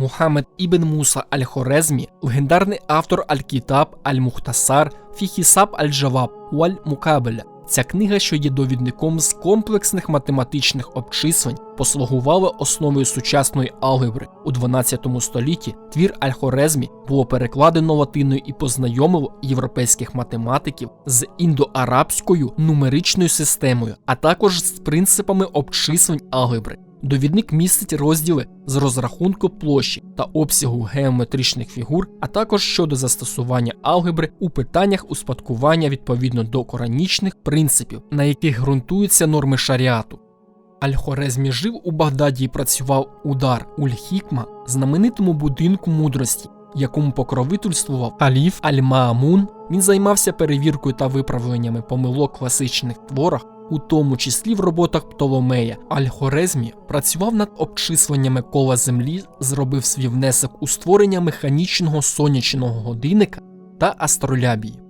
Мухаммед Ібн Муса Аль-Хорезмі, легендарний автор Аль-Кітаб Аль-Мухтасар, Фіхісаб Аль-Джаваб Уаль Мукабеля. Ця книга, що є довідником з комплексних математичних обчислень, послугувала основою сучасної алгебри. У 12 столітті твір Аль-Хорезмі було перекладено латиною і познайомило європейських математиків з індоарабською нумеричною системою, а також з принципами обчислень алгебри. Довідник містить розділи з розрахунку площі та обсягу геометричних фігур, а також щодо застосування алгебри у питаннях успадкування відповідно до коранічних принципів, на яких ґрунтуються норми шаріату. Аль-Хорезмі жив у Багдаді і працював у Дар Уль-Хікма, знаменитому будинку мудрості, якому покровительствував Аліф Аль-Маамун. Він займався перевіркою та виправленнями помилок в класичних творах, у тому числі в роботах Птоломея. Аль-Хорезмі працював над обчисленнями кола землі, зробив свій внесок у створення механічного сонячного годинника та астролябії.